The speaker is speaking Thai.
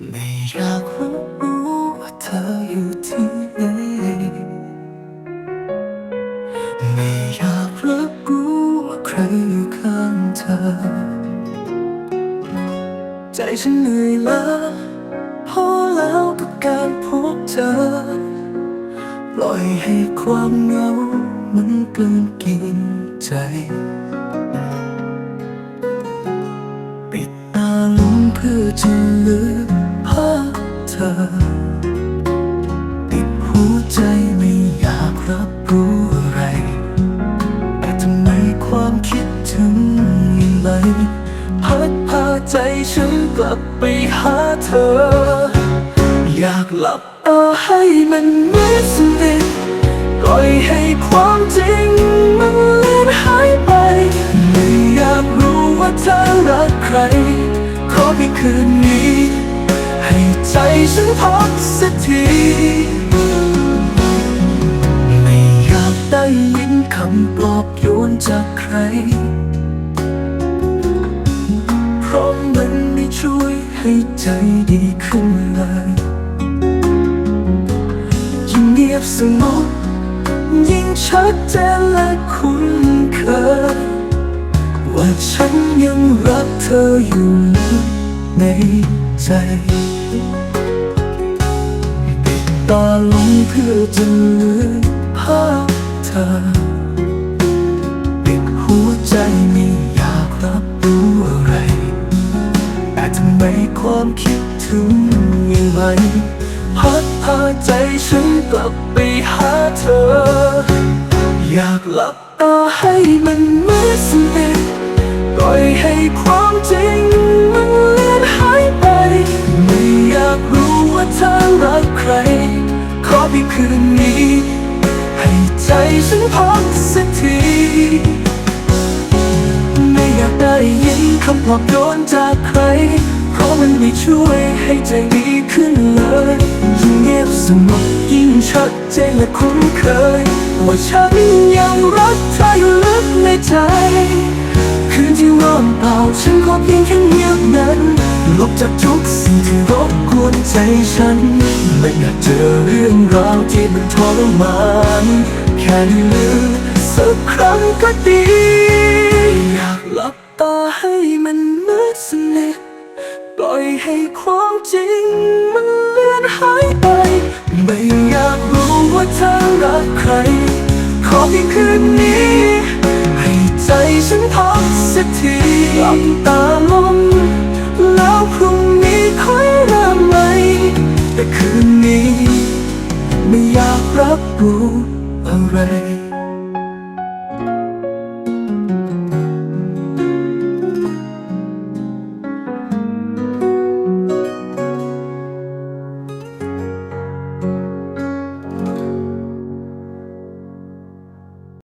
ไม่อยากรู้ว่าเธออยู่ที่ไหน ไม่อยากรับรู้ว่าใครอยู่ข้างเธอ ใจฉันเหนื่อยล้าพอแล้วกับการพบเธอ ปล่อยให้ความเหงามันกลืนกินใจ เธอปิดหัวใจไม่อยากรับรู้อะไร แต่ทำไมความคิดถึงยังไหลพัดพาใจฉันกลับไปหาเธอ อยากหลับตาให้มันมืดสนิทปล่อยให้ความจริงมันเลือนหายไป ไม่อยากรู้ว่าเธอรักใคร ขอเพียงคืนนี้ ให้ใจฉันพักสักที ไม่อยากได้ยินคำปลอบโยนจากใคร เพราะมันไม่ช่วยให้ใจดีขึ้นเลยยิ่งเงียบสงบยิ่งชัดเจนและคุ้นเคยว่าฉันยังรักเธออยู่ในใจ งเพื่อจะลืมภาพเธอปิดหัวใจไม่อยากรับรู้อะไร แต่ทำไมความคิดถึงยังไหลพัดพาใจฉันกลับไปหาเธอ อยากหลับตาให้มันมืดสนิทปล่อยให้ความจริงมันเลือนหายไป ไม่อยากรู้ว่าเธอรักใคร ขอเพียงคืนนี้ ให้ใจฉันพักสักที ไม่อยากได้ยินคำปลอบโยนจากใคร เพราะมันไม่ช่วยให้ใจดีขึ้นเลยยิ่งเงียบสงบยิ่งชัดเจนและคุ้นเคย ว่าฉันยังรักเธออยู่ลึกในใจ คืนที่ว่างเปล่าฉันขอเพียงแค่เงียบนั้น ลบจากทุกสิ่งที่รบกวนใจฉัน ไม่อยากเจอเรื่องราวที่มันทรมาน แค่ได้ลืมสักครั้งก็ดี อยากหลับตาให้มันมืดสนิทปล่อยให้ความจริงมันเลือนหายไป ไม่อยากรู้ว่าเธอรักใคร ขอเพียงคืนนี้ ให้ใจฉันพักสักทีหลับตาลง รับรู้อะไร